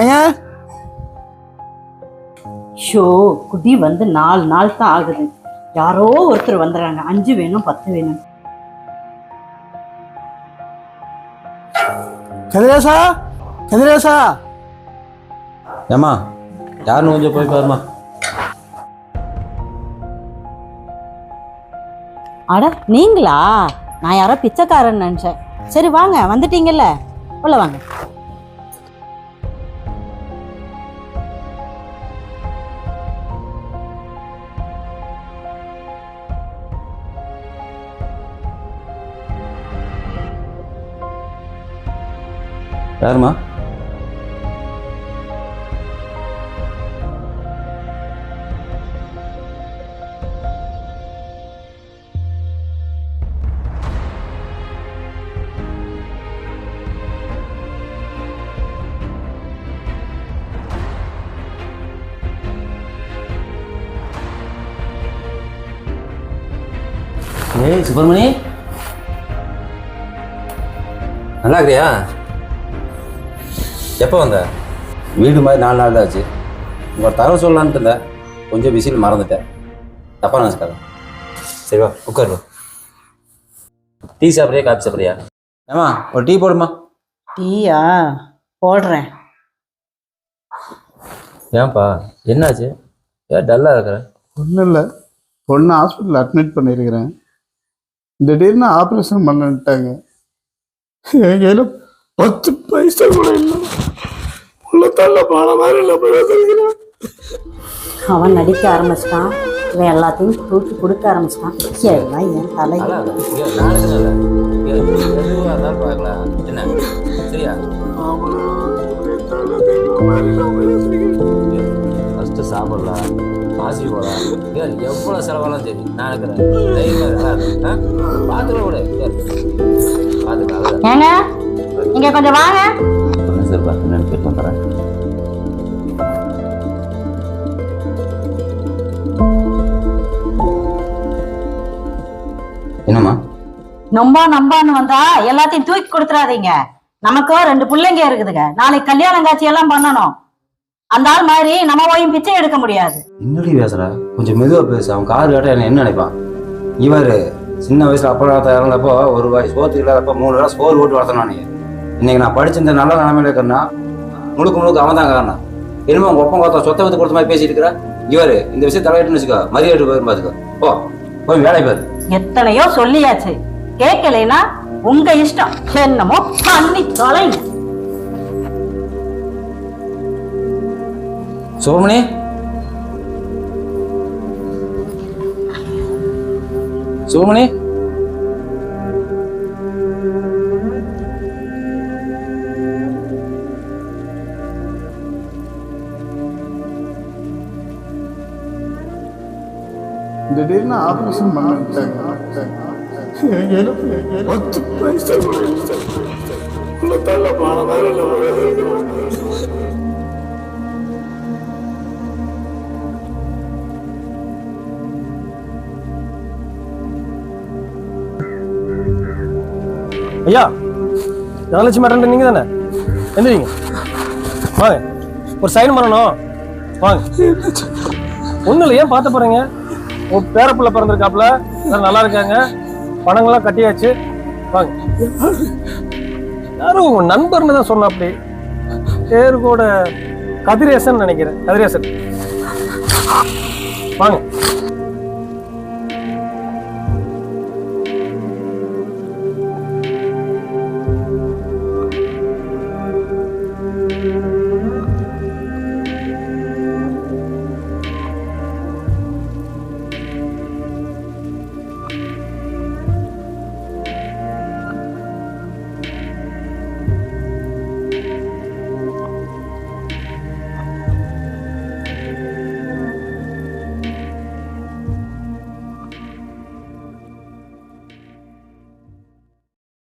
ஏங்க ஷோ குடி வந்து நாலு நாள் தான் ஆகுது. யாரோ ஒருத்தர் வந்துடுறாங்க அஞ்சு வேணும் பத்து வேணும். கதிரேசா? கதிரேசா? ஏம்மா யாருன்னு கொஞ்சம் போய் பாருமா அட நீங்களா? நான் யாரோ பிச்சைக்காரன் நினச்சேன். சரி வாங்க வந்துட்டீங்கல்ல. உள்ள வாங்க. யாருமா ஏய் சுப்பிரமணி. நல்லா இருக்கிறியா? எப்போ வந்த? வீடு மாதிரி நாலு நாள் தான் ஆச்சு. உங்கள் தகவல் சொல்லலான்ட்டு இருந்தேன். கொஞ்சம் பிஸியில் மறந்துட்டேன். தப்பா நினச்சிக்காத. சரி வா உட்காரு டீ சாப்பிட்றியா காப்பி சாப்பிட்றியா? ஏமா ஒரு டீ போடுமா? டீயா? போடுறேன். ஏன்பா என்னாச்சு? ஏன் டல்லாக இருக்கிற. ஒன்றும் இல்லை. பொண்ணு ஹாஸ்பிட்டல் அட்மிட் பண்ணியிருக்கிறேன் திடீர்னு ஆப்ரேஷன் பண்ணிட்டாங்க என் கையில் பத்து பைசா கூட இல்லை. உள்ள தள்ள பாட மாதிரி அவன் நடிக்க ஆரம்பிச்சிட்டான். இவன் எல்லாத்தையும் தூக்கி கொடுக்க ஆரம்பிச்சிட்டான். எல்லாம் என் தலை. பார்க்கலாம். என்ன? சரியா? ஃபஸ்ட்டு சாப்பிடலாம். காசி போகலாம் எவ்வளோ செலவாலும் சரி? நான் இருக்கிறேன். பார்த்துக்கலாம் கூட பார்த்துக்கலாம் ஏங்க? இங்க கொஞ்சம் வாங்க. நொம்பா நம்பான்னு வந்தா எல்லாத்தையும் தூக்கி கொடுத்துறாதீங்க. நமக்கோ ரெண்டு பிள்ளைங்க இருக்குதுங்க. நாளைக்கு கல்யாணம் காட்சி எல்லாம் பண்ணணும். அந்த ஆள் மாதிரி நம்ம போயும் பிச்சை எடுக்க முடியாது. என்னடி பேசுற? கொஞ்சம் மெதுவாக பேசு. அவன் கார் கேட்டால் என்ன என்ன நினைப்பான்? இவர் சின்ன வயசுல அப்பா இறந்தப்போ ஒரு வாய் சோத்து இல்லாதப்போ மூணு வேளை சோறு போட்டு வளர்த்தணும் நீ இன்னைக்கு நான் படிச்ச இந்த நல்ல நிலைமையில இருக்கேன்னா முழுக்க முழுக்க அவன் தான் காரணம். இனிமே உங்க ஒப்பம் பார்த்தா சொத்தை வந்து கொடுத்த மாதிரி பேசிட்டு இருக்கிற? இவர் இந்த விஷயம் தலையிட்டுன்னு வச்சுக்கோ. மரியாதை போயிரும் பாத்துக்கோ. போ. போய் வேலை பாரு. எத்தனையோ சொல்லியாச்சு. கேட்கலைன்னா உங்க இஷ்டம். என்னமோ பண்ணி தொலைங்க. சுப்பிரமணி சுப்பிரமணி திடீர்னு ஆப்ரேஷன் பண்ணிட்டாங்க பத்து பைசா தள்ள ஐயா தனலட்சுமி மேடம் நீங்க தானே? எந்திரிங்க. வாங்க. ஒரு சைன் பண்ணணும். வாங்க. ஒன்றும் இல்லை ஏன் பார்த்து போறீங்க உன் பேரப்புள்ள பிறந்திருக்காப்புல. நல்லா இருக்காங்க. பணங்கள்லாம் கட்டியாச்சு. வாங்க. யாரும் உங்கள் நண்பர்னு தான் சொன்ன அப்படி பேரு கூட கதிரேசன் நினைக்கிறேன். கதிரேசன். வாங்க.